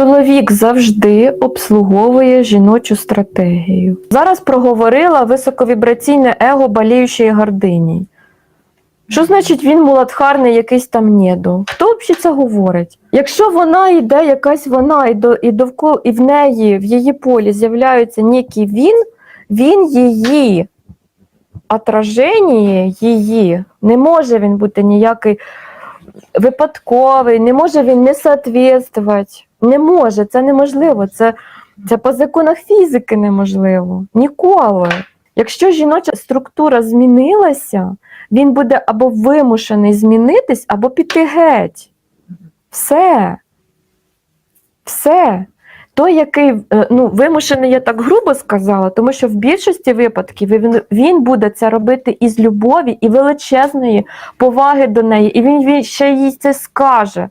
Чоловік завжди обслуговує жіночу стратегію. Зараз проговорила високовібраційне его боліючої гордині. Що значить він муладхарний якийсь там нєду? Хто взагалі це говорить? Якщо вона йде, якась вона, і, до, і довкола, і в неї, в її полі з'являється некий він, він її отраження її. Не може він бути ніякий випадковий, не може він не соответствувати. Не може, це неможливо. Це, це по законах фізики неможливо. Ніколи. Якщо жіноча структура змінилася, він буде або вимушений змінитись, або піти геть. Все. Все. Той, який е, ну, вимушений, я так грубо сказала, тому що в більшості випадків він, він буде це робити із любові і величезної поваги до неї, і він, він ще їй це скаже.